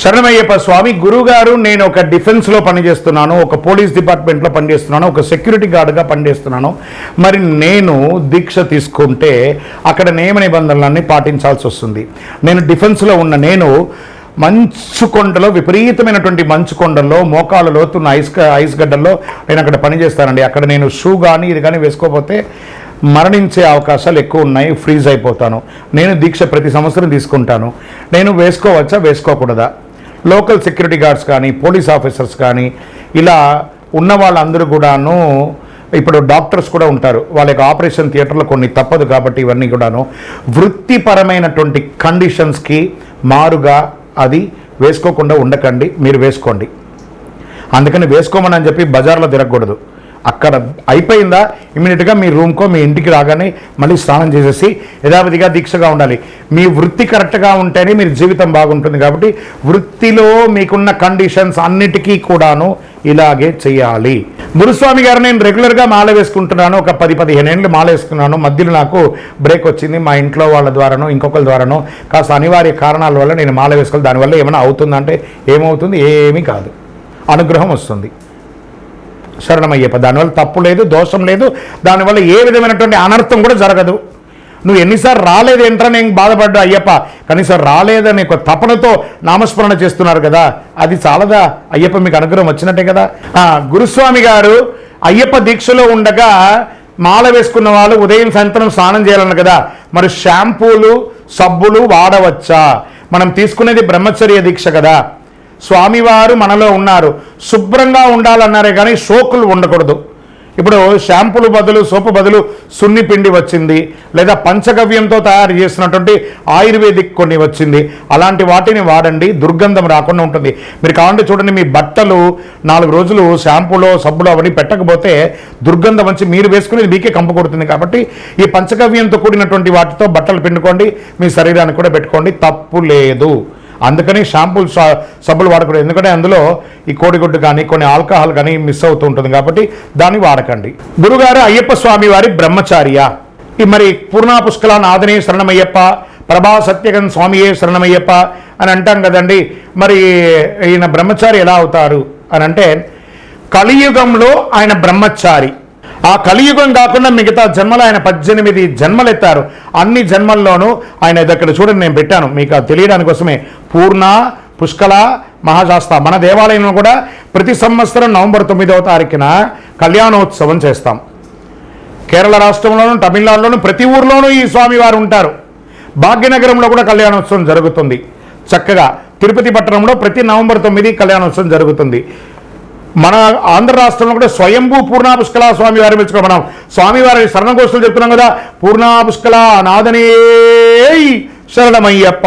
శరణమయ్యప్ప స్వామి గురుగారు నేను ఒక డిఫెన్స్లో పనిచేస్తున్నాను ఒక పోలీస్ డిపార్ట్మెంట్లో పనిచేస్తున్నాను ఒక సెక్యూరిటీ గార్డుగా పనిచేస్తున్నాను. మరి నేను దీక్ష తీసుకుంటే అక్కడ నియమ నిబంధనలన్నీ పాటించాల్సి వస్తుంది. నేను డిఫెన్స్లో ఉన్న నేను మంచు కొండలో విపరీతమైనటువంటి మంచు కొండల్లో మోకాలు లోతున్న ఐస్ ఐస్ గడ్డల్లో నేను అక్కడ పనిచేస్తానండి. అక్కడ నేను షూ కానీ ఇది కానీ వేసుకోకపోతే మరణించే అవకాశాలు ఎక్కువ ఉన్నాయి ఫ్రీజ్ అయిపోతాను. నేను దీక్ష ప్రతి సంవత్సరం తీసుకుంటాను. నేను వేసుకోవచ్చా? వేసుకోకూడదా? లోకల్ సెక్యూరిటీ గార్డ్స్ కానీ పోలీస్ ఆఫీసర్స్ కానీ ఇలా ఉన్న వాళ్ళందరూ కూడాను ఇప్పుడు డాక్టర్స్ కూడా ఉంటారు. వాళ్ళ యొక్క ఆపరేషన్ థియేటర్లో కొన్ని తప్పదు కాబట్టి ఇవన్నీ కూడాను. వృత్తిపరమైనటువంటి కండిషన్స్కి మారుగా అది వేసుకోకుండా ఉండకండి. మీరు వేసుకోండి. అందుకని వేసుకోమని అని చెప్పి బజార్లో తిరగకూడదు. అక్కడ అయిపోయిందా? ఇమీడియట్గా మీ రూమ్కో మీ ఇంటికి రాగానే మళ్ళీ స్నానం చేసేసి యథావిధిగా దీక్షగా ఉండాలి. మీ వృత్తి కరెక్ట్గా ఉంటేనే మీరు జీవితం బాగుంటుంది కాబట్టి వృత్తిలో మీకున్న కండిషన్స్ అన్నిటికీ కూడాను ఇలాగే చేయాలి. గురుస్వామి గారు నేను రెగ్యులర్గా మాల వేసుకుంటున్నాను. ఒక పది పదిహేను ఏళ్ళు మాల వేసుకున్నాను. మధ్యలో నాకు బ్రేక్ వచ్చింది. మా ఇంట్లో వాళ్ళ ద్వారానో ఇంకొకరి ద్వారానో కాస్త అనివార్య కారణాల వల్ల నేను మాల వేసుకోవాలి. దానివల్ల ఏమైనా అవుతుందంటే ఏమవుతుంది? ఏమీ కాదు. అనుగ్రహం వస్తుంది. శరణమయ్యప్ప. దానివల్ల తప్పు లేదు దోషం లేదు. దానివల్ల ఏ విధమైనటువంటి అనర్థం కూడా జరగదు. నువ్వు ఎన్నిసార్లు రాలేదు ఏంట్రా నేను బాధపడ్డా అయ్యప్ప? కనీసం రాలేదని ఒక తపనతో నామస్మరణ చేస్తున్నారు కదా. అది చాలదా? అయ్యప్ప మీకు అనుగ్రహం వచ్చినట్టే కదా. గురుస్వామి గారు అయ్యప్ప దీక్షలో ఉండగా మాల వేసుకున్న వాళ్ళు ఉదయం సాయంత్రం స్నానం చేయాలన్న కదా. మరి షాంపూలు సబ్బులు వాడవచ్చా? మనం తీసుకునేది బ్రహ్మచర్య దీక్ష కదా. స్వామివారు మనలో ఉన్నారు. శుభ్రంగా ఉండాలన్నారే కానీ సోకులు ఉండకూడదు. ఇప్పుడు షాంపులు బదులు సోపు బదులు సున్ని పిండి వచ్చింది. లేదా పంచగవ్యంతో తయారు చేసినటువంటి ఆయుర్వేదిక్ కొన్ని వచ్చింది. అలాంటి వాటిని వాడండి దుర్గంధం రాకుండా ఉంటుంది. మీరు కావాలంటే చూడండి మీ బట్టలు నాలుగు రోజులు షాంపూలో సబ్బులో అవన్నీ పెట్టకపోతే దుర్గంధం వచ్చి మీరు వేసుకుని మీకే కంపు కొడుతుంది కాబట్టి ఈ పంచగవ్యంతో కూడినటువంటి వాటితో బట్టలు పిండుకోండి మీ శరీరానికి కూడా పెట్టుకోండి. తప్పు లేదు. అందుకని షాంపూలు సబ్బులు వాడకూడదు. ఎందుకంటే అందులో ఈ కోడిగుడ్డు కానీ కొన్ని ఆల్కహాల్ కానీ మిస్ అవుతూ ఉంటుంది కాబట్టి దాన్ని వాడకండి. గురుగారు అయ్యప్ప స్వామి వారి బ్రహ్మచార్య. ఈ మరి పూర్ణా పుష్కల నాదనే శరణమయ్యప్ప ప్రభా సత్యగన్ స్వామియే శరణమయ్యప్ప అని అంటాం కదండి. మరి ఈయన బ్రహ్మచారి ఎలా అవుతారు అని అంటే కలియుగంలో ఆయన బ్రహ్మచారి. ఆ కలియుగం కాకుండా మిగతా జన్మలు ఆయన పద్దెనిమిది జన్మలు ఎత్తారు అన్ని జన్మల్లోనూ ఆయన ఇది చూడండి నేను పెట్టాను. మీకు అది తెలియడానికి కోసమే. పూర్ణ పుష్కల మహాశాస్త మన దేవాలయంలో కూడా ప్రతి సంవత్సరం నవంబర్ తొమ్మిదవ తారీఖున కళ్యాణోత్సవం చేస్తాం. కేరళ రాష్ట్రంలోను తమిళనాడులోను ప్రతి ఊర్లోనూ ఈ స్వామివారు ఉంటారు. భాగ్యనగరంలో కూడా కళ్యాణోత్సవం జరుగుతుంది. చక్కగా తిరుపతి పట్టణంలో ప్రతి నవంబర్ తొమ్మిది కళ్యాణోత్సవం జరుగుతుంది. మన ఆంధ్ర రాష్ట్రంలో కూడా స్వయంభూ పూర్ణా పుష్కల స్వామివారి మెచ్చుకో మనం. స్వామివారి శరణఘోషలు చెప్తున్నాం కదా పూర్ణా పుష్కల నాదనే శరణమయ్యప్ప.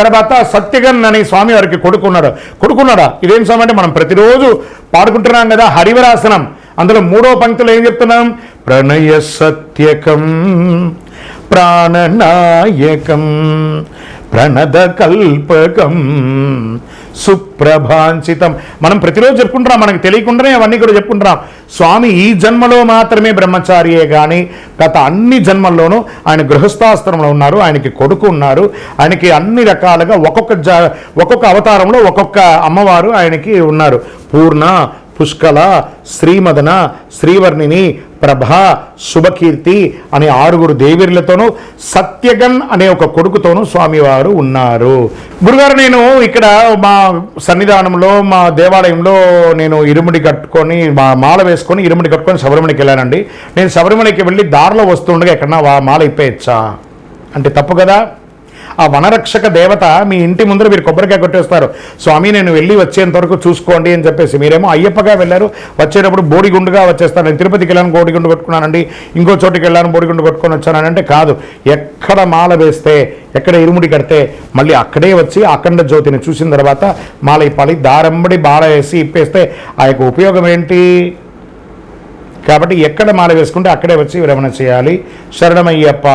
తర్వాత సత్యగన్ అనే స్వామివారికి కొడుకున్నాడు. కొడుకున్నాడా? ఇదేం స్వామి అంటే మనం ప్రతిరోజు పాడుకుంటున్నాం కదా హరివరాసనం. అందులో మూడో పంక్తులు ఏం చెప్తున్నాం? ప్రణయ సత్యకం. ప్రాణనాయకం ప్రణద కల్పకం సుప్రభాంచితం. మనం ప్రతిరోజు చెప్పుకుంటున్నాం మనకు తెలియకుండానే అవన్నీ కూడా చెప్పుకుంటున్నాం. స్వామి ఈ జన్మలో మాత్రమే బ్రహ్మచారియే కానీ గత అన్ని జన్మల్లోనూ ఆయన గృహస్థాశ్రమంలో ఉన్నారు ఆయనకి కొడుకు ఉన్నారు ఆయనకి అన్ని రకాలుగా ఒక్కొక్క జ ఒక్కొక్క అవతారంలో ఒక్కొక్క అమ్మవారు ఆయనకి ఉన్నారు. పూర్ణ పుష్కల శ్రీమదన శ్రీవర్ణిని ప్రభ శుభకీర్తి అనే ఆరుగురు దేవీరులతోనూ సత్యగన్ అనే ఒక కొడుకుతోనూ స్వామివారు ఉన్నారు. గురుగారు నేను ఇక్కడ మా సన్నిధానంలో మా దేవాలయంలో నేను ఇరుముడి కట్టుకొని మా మాల వేసుకొని ఇరుముడి కట్టుకొని శబరిమణికి వెళ్ళానండి. నేను శబరిమణికి వెళ్ళి దారిలో వస్తుండగా ఎక్కడన్నా మాల ఇప్పేయచ్చా? అంటే తప్పు కదా? ఆ వనరక్షక దేవత మీ ఇంటి ముందర మీరు కొబ్బరికాయ కొట్టేస్తారు. స్వామి నేను వెళ్ళి వచ్చేంత వరకు చూసుకోండి అని చెప్పేసి. మీరేమో అయ్యప్పగా వెళ్ళారు. వచ్చేటప్పుడు బోడిగుండుగా వచ్చేస్తాను నేను తిరుపతికి వెళ్ళాను బోడిగుండు కొట్టుకున్నానండి. ఇంకో చోటికి వెళ్ళాను బోడిగుండు కొట్టుకొని వచ్చాను అంటే కాదు. ఎక్కడ మాల వేస్తే ఎక్కడ ఇరుముడి కడితే మళ్ళీ అక్కడే వచ్చి అఖండ జ్యోతిని చూసిన తర్వాత మాల ఇప్పాలి దారంబడి బాల వేసి ఇప్పేస్తే ఆ యొక్క ఉపయోగం ఏంటి? కాబట్టి ఎక్కడ మాల వేసుకుంటే అక్కడే వచ్చి విరమణ చేయాలి. శరణమయ్యప్ప.